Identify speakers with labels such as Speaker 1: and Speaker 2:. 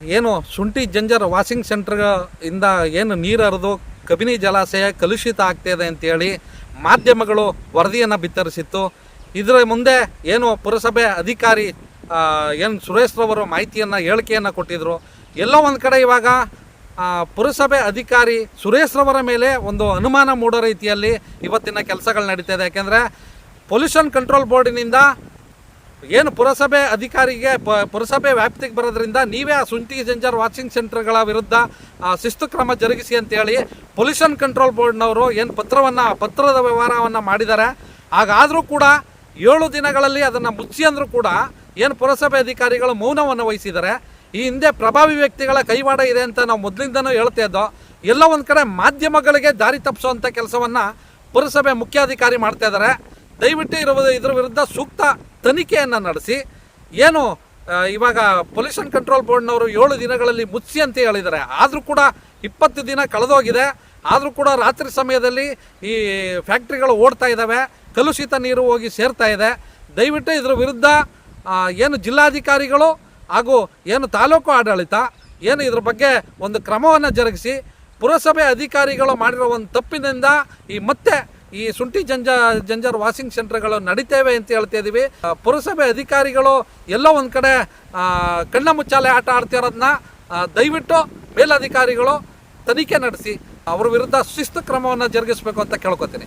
Speaker 1: ಏನು ಶುಂಠಿ ಜಂಜರ್ washing centre ಇಂದ ಏನು ನೀರು ಹರಿದು ಕಬಿನಿ ಜಲಾಶಯ ಕಲುಷಿತ ಆಗ್ತಿದೆ ಅಂತೇಳಿ ಮಾಧ್ಯಮಗಳು ವರದಿಯನ್ನು ಬಿತ್ತರಿಸಿತ್ತು. ಇದರ ಮುಂದೆ ಏನು ಪುರಸಭೆ ಅಧಿಕಾರಿ ಏನು ಸುರೇಶ್ ರವರು ಮಾಹಿತಿಯನ್ನು, ಹೇಳಿಕೆಯನ್ನು ಕೊಟ್ಟಿದ್ರು. ಎಲ್ಲೋ ಒಂದು ಕಡೆ ಇವಾಗ ಪುರಸಭೆ ಅಧಿಕಾರಿ ಸುರೇಶ್ ರವರ ಮೇಲೆ ಒಂದು ಅನುಮಾನ ಮೂಡೋ ರೀತಿಯಲ್ಲಿ ಇವತ್ತಿನ ಕೆಲಸಗಳು ನಡೀತಾ ಇದೆ. ಯಾಕೆಂದರೆ ಪೊಲ್ಯೂಷನ್ ಕಂಟ್ರೋಲ್ ಬೋರ್ಡಿನಿಂದ ಏನು ಪುರಸಭೆ ಅಧಿಕಾರಿಗೆ ಪ, ಪುರಸಭೆ ವ್ಯಾಪ್ತಿಗೆ ಬರೋದ್ರಿಂದ ನೀವೇ ಆ ಸುಂಟಿ ಜಂಜರ್ ವಾಚಿಂಗ್ ಸೆಂಟರ್ಗಳ ವಿರುದ್ಧ ಶಿಸ್ತು ಕ್ರಮ ಜರುಗಿಸಿ ಅಂತೇಳಿ ಪೊಲ್ಯೂಷನ್ ಕಂಟ್ರೋಲ್ ಬೋರ್ಡ್ನವರು ಏನು ಪತ್ರವನ್ನು ಪತ್ರದ ವ್ಯವಹಾರವನ್ನು ಮಾಡಿದ್ದಾರೆ. ಹಾಗಾದರೂ ಕೂಡ ಏಳು ದಿನಗಳಲ್ಲಿ ಅದನ್ನು ಮುಚ್ಚಿ ಅಂದರೂ ಕೂಡ ಏನು ಪುರಸಭೆ ಅಧಿಕಾರಿಗಳು ಮೌನವನ್ನು ವಹಿಸಿದ್ದಾರೆ. ಈ ಹಿಂದೆ ಪ್ರಭಾವಿ ವ್ಯಕ್ತಿಗಳ ಕೈವಾಡ ಇದೆ ಅಂತ ನಾವು ಮೊದಲಿಂದನೂ ಹೇಳ್ತಾ ಇದ್ದೋ, ಎಲ್ಲ ಒಂದು ಕಡೆ ಮಾಧ್ಯಮಗಳಿಗೆ ದಾರಿ ತಪ್ಪಿಸುವಂಥ ಕೆಲಸವನ್ನು ಪುರಸಭೆ ಮುಖ್ಯಾಧಿಕಾರಿ ಮಾಡ್ತಾ ಇದ್ದಾರೆ. ದಯವಿಟ್ಟು ಇರುವ ಇದರ ವಿರುದ್ಧ ಸೂಕ್ತ ತನಿಖೆಯನ್ನು ನಡೆಸಿ. ಏನು ಇವಾಗ ಪೊಲ್ಯೂಷನ್ ಕಂಟ್ರೋಲ್ ಬೋರ್ಡ್ನವರು ಏಳು ದಿನಗಳಲ್ಲಿ ಮುಚ್ಚಿ ಅಂತ ಹೇಳಿದ್ದಾರೆ. ಆದರೂ ಕೂಡ ಇಪ್ಪತ್ತು ದಿನ ಕಳೆದೋಗಿದೆ. ಆದರೂ ಕೂಡ ರಾತ್ರಿ ಸಮಯದಲ್ಲಿ ಈ ಫ್ಯಾಕ್ಟ್ರಿಗಳು ಓಡ್ತಾ ಇದ್ದಾವೆ. ಕಲುಷಿತ ನೀರು ಹೋಗಿ ಸೇರ್ತಾ ಇದೆ. ದಯವಿಟ್ಟು ಇದರ ವಿರುದ್ಧ ಏನು ಜಿಲ್ಲಾಧಿಕಾರಿಗಳು ಹಾಗೂ ಏನು ತಾಲೂಕು ಆಡಳಿತ ಏನು ಇದ್ರ ಬಗ್ಗೆ ಒಂದು ಕ್ರಮವನ್ನು ಜರುಗಿಸಿ. ಪುರಸಭೆ ಅಧಿಕಾರಿಗಳು ಮಾಡಿರೋ ಒಂದು ತಪ್ಪಿನಿಂದ ಈ ಮತ್ತೆ ಈ ಶುಂಠಿ ಜಂಜ ಜಂಜರ್ ವಾಷಿಂಗ್ ಸೆಂಟರ್ಗಳು ನಡೀತೇವೆ ಅಂತ ಹೇಳ್ತಾ ಇದ್ದೀವಿ ಪುರಸಭೆ ಅಧಿಕಾರಿಗಳು ಎಲ್ಲೋ ಒಂದು ಕಡೆ ಕಣ್ಣ ಮುಚ್ಚಾಲೆ ಆಟ ಆಡ್ತಿರೋದನ್ನ ದಯವಿಟ್ಟು ಮೇಲಧಿಕಾರಿಗಳು ತನಿಖೆ ನಡೆಸಿ. ಅವರ ವಿರುದ್ಧ ಶಿಸ್ತು ಕ್ರಮವನ್ನು ಜರುಗಿಸಬೇಕು ಅಂತ ಕೇಳ್ಕೊತೀನಿ.